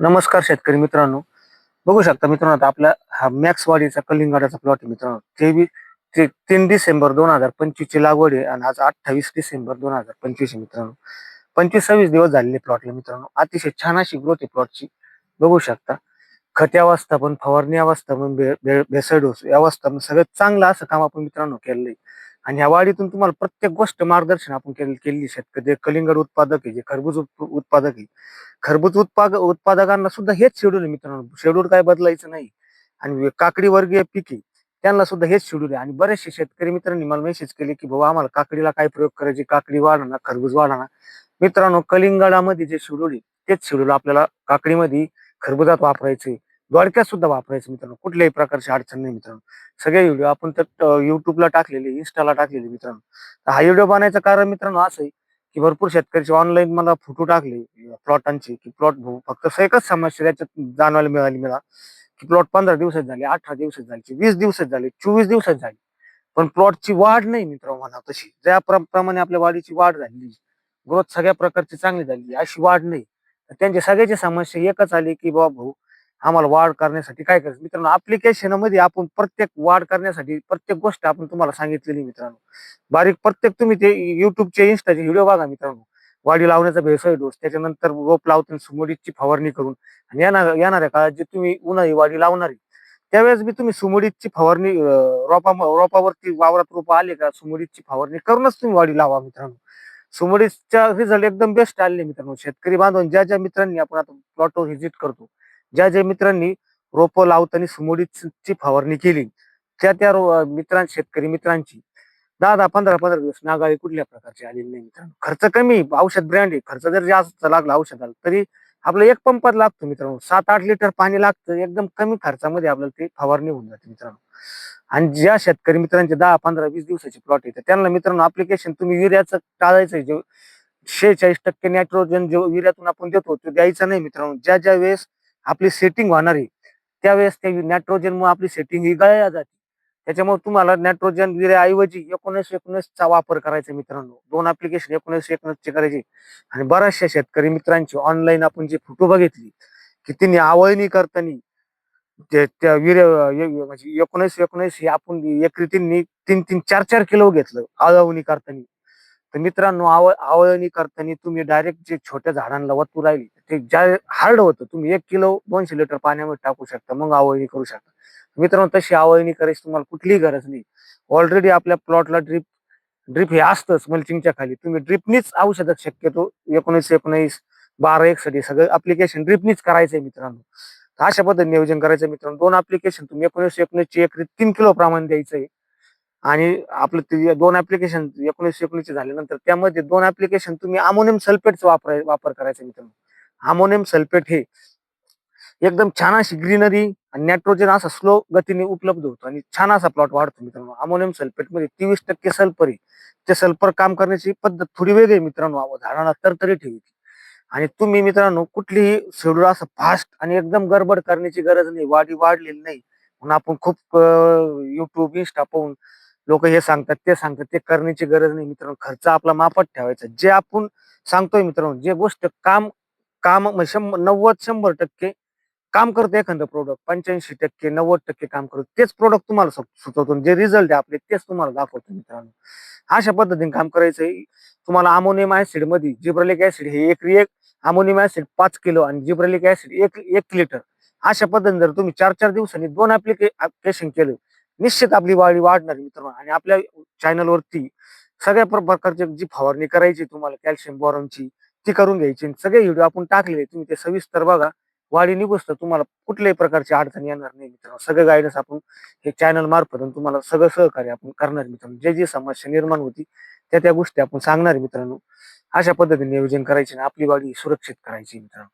नमस्कार शेतकरी मित्रांनो. बघू शकता मित्रांनो आता आपला हा मॅक्स वाडीचा कलिंगडाचा प्लॉट आहे मित्रांनो. तेवीस ते तीन डिसेंबर दोन हजार पंचवीस ची लागवड आहे आणि आज अठ्ठावीस डिसेंबर दोन हजार पंचवीस आहे मित्रांनो. पंचवीस सव्वीस दिवस झालेले प्लॉटला मित्रांनो. अतिशय छान अशी ग्रोथ आहे प्लॉटची बघू शकता. खते अवस्था पण फवारणी अवस्था पण बे- बे- भेसळ डोस अवस्था पण सगळं चांगलं असं काम आपण मित्रांनो केलेलं आहे. आणि या वाडीतून तुम्हाला प्रत्येक गोष्ट मार्गदर्शन आपण केले केलेली शेतकरी कलिंगड उत्पादक आहे जे खरबूज उत्पादक आहे खरबूज उत्पाद उत्पादकांना सुद्धा हेच शेड्यूल आहे मित्रांनो. शेड्यूल काय बदलायचं नाही. आणि काकडी वर्गीय पिके त्यांना सुद्धा हेच शेड्यूल आहे. आणि बरेचसे शेतकरी मित्रांनी मला मेसेज केले की बाबा आम्हाला काकडीला काय प्रयोग करायचे? काकडी वाढणार खरबूज वाढणार मित्रांनो कलिंगडामध्ये जे शेड्यूल आहे तेच शेड्यूल आपल्याला काकडीमध्ये खरबुजात वापरायचे. दोडक्यात सुद्धा वापरायचे मित्रांनो. कुठल्याही प्रकारची अडचण नाही मित्रांनो. सगळे व्हिडिओ आपण तर युट्यूबला टाकलेले इन्स्टाला टाकलेले मित्रांनो. हा व्हिडिओ बनायचं कारण मित्रांनो असं आहे की भरपूर शेतकऱ्याचे ऑनलाईन मला फोटो टाकले प्लॉटांचे की प्लॉट फक्त एकच समस्या त्याच्यात जाणवायला मिळाली मला की प्लॉट पंधरा दिवसात झाले अठरा दिवसात झाले वीस दिवसात झाले चोवीस दिवसात झाले. पण प्लॉटची वाढ नाही मित्र म्हणा तशी. ज्या प्रमाणे आपल्या वाढीची वाढ झाली ग्रोथ सगळ्या प्रकारची चांगली झाली अशी वाढ नाही. तर त्यांची सगळ्याची समस्या एकच आली की बाबा भाऊ आम्हाला वाढ करण्यासाठी काय करायचं? मित्रांनो application मध्ये आपण प्रत्येक वाढ करण्यासाठी प्रत्येक गोष्ट आपण तुम्हाला सांगितलेली मित्रांनो. बारीक प्रत्येक तुम्ही ते युट्यूबचे इन्स्टाचे व्हिडिओ बघा मित्रांनो. वाढी लावण्याचा भेसळ डोस त्याच्यानंतर रोप लावताना सुमोडीची फवारणी करून आणि येणार येणाऱ्या काळात जे तुम्ही उन्हाळी वाढी लावणार त्यावेळेस मी तुम्ही सुमोडीची फवारणी रोपा रोपावरती वावरात रोप आले का सुमोडीची फवारणी करूनच तुम्ही वाढी लावा मित्रांनो. सुमोडीचा रिझल्ट एकदम बेस्ट आले मित्रांनो. शेतकरी बांधून ज्या ज्या मित्रांनी आपण आता प्लॉटवर व्हिजिट करतो ज्या ज्या मित्रांनी रोप लावताना सुमोडीची फवारणी केली त्या त्या रो- मित्रां शेतकरी मित्रांची दहा दहा पंधरा पंधरा दिवस नागाळी कुठल्या प्रकारची आलेली नाही मित्रांनो. खर्च कमी औषध ब्रँड आहे. खर्च जर जास्त लागला औषधाला तरी आपलं एक पंपात लागतो मित्रांनो. सात आठ लिटर पाणी लागतं एकदम कमी खर्चामध्ये आपल्याला ते फवारणी होऊन जाते मित्रांनो. आणि ज्या शेतकरी मित्रांचे दहा पंधरा वीस दिवसाचे प्लॉट येतात त्यांना मित्रांनो अप्लिकेशन तुम्ही युरियाचं टाळायचं जे शेहेचाळीस टक्के नायट्रोजन जो युरियातून आपण देतो तो द्यायचा नाही मित्रांनो. ज्या ज्या वेळेस आपली सेटिंग होणार आहे त्यावेळेस त्या नायट्रोजन मुळे आपली सेटिंग ही गळल्या जाते. त्याच्यामुळे तुम्हाला नायट्रोजन युरिया ऐवजी एकोणीस एकोणीसचा वापर करायचा मित्रांनो. दोन अप्लिकेशन एकोणीस एकोणीसचे करायचे. आणि बऱ्याचशा शेतकरी मित्रांची ऑनलाईन आपण जे फोटो बघितली की तिने आवळणी करताना त्या युरिया म्हणजे एकोणीस एकोणीस हे आपण एकरी तिन्ही तीन तीन चार चार किलो घेतलं आवळवणी करताना. तर मित्रांनो आवळ आवळणी करताना तुम्ही डायरेक्ट जे छोट्या झाडांना वतू राहिली ते ज्या हार्ड होतं तुम्ही एक किलो दोनशे लिटर पाण्यामध्ये टाकू शकता मग आवळणी करू शकता. मित्रांनो तशी आवळणी करायची तुम्हाला कुठलीही गरज नाही. ऑलरेडी आपल्या प्लॉटला ड्रिप ड्रिप हे असतंच मल्चिंगच्या खाली. तुम्ही ड्रिपनीच औषधात शक्यतो एकोणीस एकोणीस बारा एक साठी सगळं अप्लिकेशन ड्रिपनीच करायचंय मित्रांनो. अशा पद्धतीने नियोजन करायचं मित्रांनो. दोन अप्लिकेशन तुम्ही एकोणीस एकोणीसची एकरी तीन किलो प्रमाण द्यायचंय. आणि आपलं ते दोन ऍप्लिकेशन एकोणीस एकोणीसचे झाल्यानंतर त्यामध्ये दोन ऍप्लिकेशन तुम्ही अमोनियम सल्फेटचा वापर वापर करायचा मित्रांनो. अमोनियम सल्फेट हे एकदम छान अशी ग्रीनरी आणि नायट्रोजन असा स्लो गतीने उपलब्ध होतो. आणि छान असा प्लॉट वाढतो मित्रांनो. अमोनियम सल्फेटमध्ये तेवीस टक्के सल्फर आहे. ते सल्फर काम करण्याची पद्धत थोडी वेगळी आहे मित्रांनो. अहो, झाडाला तरतरी ठेवी आणि तुम्ही मित्रांनो कुठलीही शेड्यूल असं फास्ट आणि एकदम गडबड करण्याची गरज नाही. वाढी वाढलेली नाही. म्हणून आपण खूप युट्यूब इंस्टा पाहून लोक हे सांगतात ते सांगतात. ते करण्याची गरज नाही मित्रांनो. खर्च आपला मापात ठेवायचा. जे आपण सांगतोय मित्रांनो जे गोष्ट काम काम म्हणजे शंभर नव्वद शंभर टक्के काम करतो एखादं प्रोडक्ट पंच्याऐंशी टक्के नव्वद टक्के काम करतो. तेच प्रोडक्ट तुम्हाला सुचवतो जे रिझल्ट आहे आपले तेच तुम्हाला दाखवतो मित्रांनो. अशा पद्धतीने काम करायचंय. तुम्हाला अमोनियम ऍसिडमध्ये जिब्रलिक ऍसिड हे एक एक अमोनियम ऍसिड पाच किलो आणि जिब्रलिक ऍसिड एक एक लिटर अशा पद्धतीने जर तुम्ही चार चार दिवसांनी दोन ऍप्लिकेशन केलं निश्चित आपली वाढी वाढणार मित्रांनो. आणि आपल्या चॅनल वरती सगळ्या प्रकारची जी फवारणी करायची तुम्हाला कॅल्शियम बॉरमची ती करून घ्यायची आणि सगळे व्हिडिओ आपण टाकलेले तुम्ही ते सविस्तर बघा. वाढी निघुस तुम्हाला कुठल्याही प्रकारची अडचण येणार नाही मित्रांनो. सगळं गायडन्स आपण हे चॅनल मार्फत आणि तुम्हाला सगळं सहकार्य आपण करणार मित्रांनो. जे जी समस्या निर्माण होती त्या त्या गोष्टी आपण सांगणार मित्रांनो. अशा पद्धतीने नियोजन करायचे आणि आपली वाढी सुरक्षित करायची मित्रांनो.